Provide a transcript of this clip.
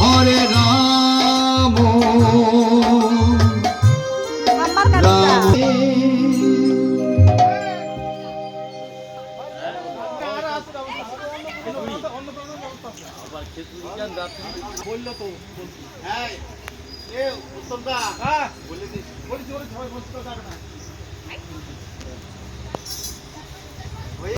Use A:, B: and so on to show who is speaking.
A: হরে রাম।
B: বলল তো হ্যাঁ এ উত্তমদা। বলে দিস। বলেছি বলেছি সবাই বসতে যাবে না।